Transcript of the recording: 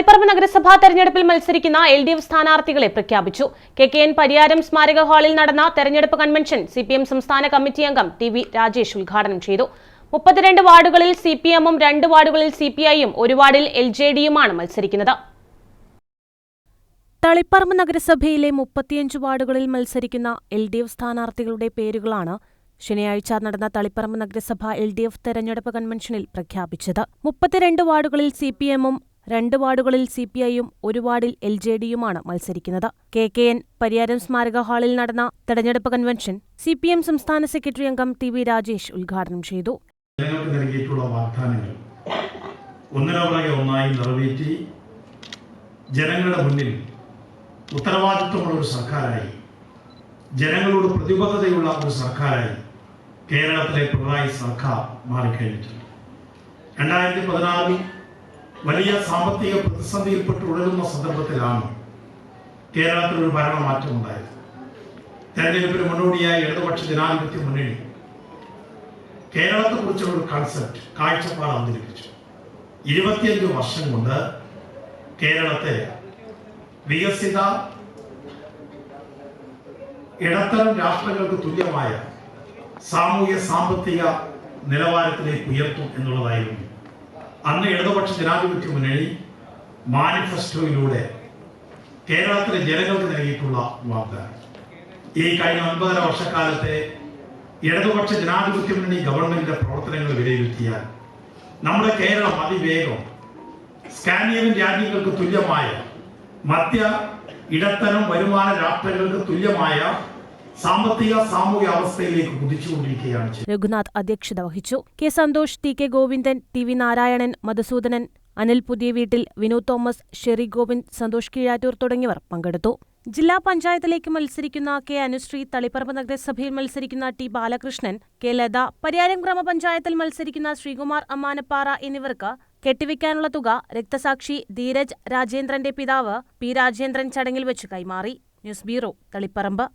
തളിപ്പറമ്പ് നഗരസഭാ തെരഞ്ഞെടുപ്പിൽ മത്സരിക്കുന്ന എൽ ഡി എഫ് സ്ഥാനാർത്ഥികളെ പ്രഖ്യാപിച്ചു. കെ കെ എൻ പരിയാരം സ്മാരക ഹാളിൽ നടന്ന തെരഞ്ഞെടുപ്പ് കൺവെൻഷൻ സി പി എം സംസ്ഥാന കമ്മിറ്റി അംഗം ടി വി രാജേഷ് ഉദ്ഘാടനം ചെയ്തു. മുപ്പത്തിരണ്ട് വാർഡുകളിൽ സി പി എമ്മും രണ്ട് വാർഡുകളിൽ സി പി ഐയും ഒരു വാർഡിൽ എൽ ജെ ഡിയുമാണ് മത്സരിക്കുന്നത്. തളിപ്പറമ്പ് നഗരസഭയിലെ മുപ്പത്തിയഞ്ച് വാർഡുകളിൽ മത്സരിക്കുന്ന എൽ ഡി എഫ് സ്ഥാനാർത്ഥികളുടെ പേരുകളാണ് ശനിയാഴ്ച നടന്ന തളിപ്പറമ്പ് നഗരസഭ എൽ ഡി എഫ് തെരഞ്ഞെടുപ്പ് കൺവെൻഷനിൽ പ്രഖ്യാപിച്ചത്. മുപ്പത്തിരണ്ട് വാർഡുകളിൽ സി പി എമ്മും രണ്ട് വാർഡുകളിൽ സി പി ഐയും ഒരു വാർഡിൽ എൽ ജെ ഡിയുമാണ് മത്സരിക്കുന്നത്. കെ കെ എൻ പരിയാരം സ്മാരക ഹാളിൽ നടന്ന തെരഞ്ഞെടുപ്പ് കൺവെൻഷൻ സി പി എം സംസ്ഥാന സെക്രട്ടറി അംഗം ടി വി രാജേഷ് ഉദ്ഘാടനം ചെയ്തു. നൽകിയിട്ടുള്ള വാഗ്ദാനങ്ങൾ. ഒന്നിനു ഒന്നായി നിറവേറ്റി ജനങ്ങളുടെ മുന്നിൽ ഉത്തരവാദിത്വമുള്ള ഒരു സർക്കാരായി ജനങ്ങളോട് പ്രതിബദ്ധതയുള്ള ഒരു സർക്കാരായി കേരളത്തിലെ പിണറായി സർക്കാർ മാറിക്കഴിഞ്ഞിട്ടുണ്ട്. രണ്ടായിരത്തി പതിനാറിൽ വലിയ സാമ്പത്തിക പ്രതിസന്ധിയിൽപ്പെട്ട് ഉഴലുന്ന സന്ദർഭത്തിലാണ് കേരളത്തിൽ ഒരു ഭരണമാറ്റം ഉണ്ടായത്. തെരഞ്ഞെടുപ്പിന് മുന്നോടിയായ ഇടതുപക്ഷ ജനാധിപത്യ മുന്നണി കേരളത്തെക്കുറിച്ചുള്ള ഒരു കൺസെപ്റ്റ് കാഴ്ചപ്പാട് അവതരിപ്പിച്ചു. ഇരുപത്തിയഞ്ച് വർഷം കൊണ്ട് കേരളത്തെ വികസിത ഇടത്തരം രാഷ്ട്രങ്ങൾക്ക് തുല്യമായ സാമൂഹ്യ സാമ്പത്തിക നിലവാരത്തിലേക്ക് ഉയർത്തും എന്നുള്ളതായിരുന്നു അന്ന് ഇടതുപക്ഷ ജനാധിപത്യ മുന്നണി മാനിഫെസ്റ്റോയിലൂടെ കേരളത്തിലെ ജനങ്ങൾക്ക് നൽകിയിട്ടുള്ള വാഗ്ദാനം. ഈ കഴിഞ്ഞ ഒൻപതര വർഷക്കാലത്തെ ഇടതുപക്ഷ ജനാധിപത്യ മുന്നണി ഗവൺമെന്റിന്റെ പ്രവർത്തനങ്ങൾ വിലയിരുത്തിയാൽ നമ്മുടെ കേരളം അതിവേഗം സ്കാനിയവൻ രാജ്യങ്ങൾക്ക് തുല്യമായ മധ്യ ഇടത്തരം വരുമാന രാഷ്ട്രങ്ങൾക്ക് തുല്യമായ സാമ്പത്തിക സാമൂഹ്യ അവസ്ഥയിലേക്ക് കുതിച്ചുകൊണ്ടിരിക്കുകയാണ് രഘുനാഥ് അധ്യക്ഷത വഹിച്ചു. K Santhosh T K Govindan T V Narayanan Madhusoodanan Anil പുതിയ വീട്ടിൽ വിനോദ് തോമസ് ഷെറി ഗോവിന്ദ് സന്തോഷ് കീഴാറ്റൂർ തുടങ്ങിയവർ പങ്കെടുത്തു. ജില്ലാ പഞ്ചായത്തിലേക്ക് മത്സരിക്കുന്ന കെ അനുശ്രീ തളിപ്പറമ്പ് നഗരസഭയിൽ മത്സരിക്കുന്ന ടി ബാലകൃഷ്ണൻ കെ ലത പരിയാരം ഗ്രാമപഞ്ചായത്തിൽ മത്സരിക്കുന്ന ശ്രീകുമാർ അമ്മാനപ്പാറ എന്നിവർക്ക് കെട്ടിവെക്കാനുള്ള തുക രക്തസാക്ഷി ധീരജ് രാജേന്ദ്രന്റെ പിതാവ് പി രാജേന്ദ്രൻ ചടങ്ങിൽ വെച്ച് കൈമാറി. News bureau Thaliparamba.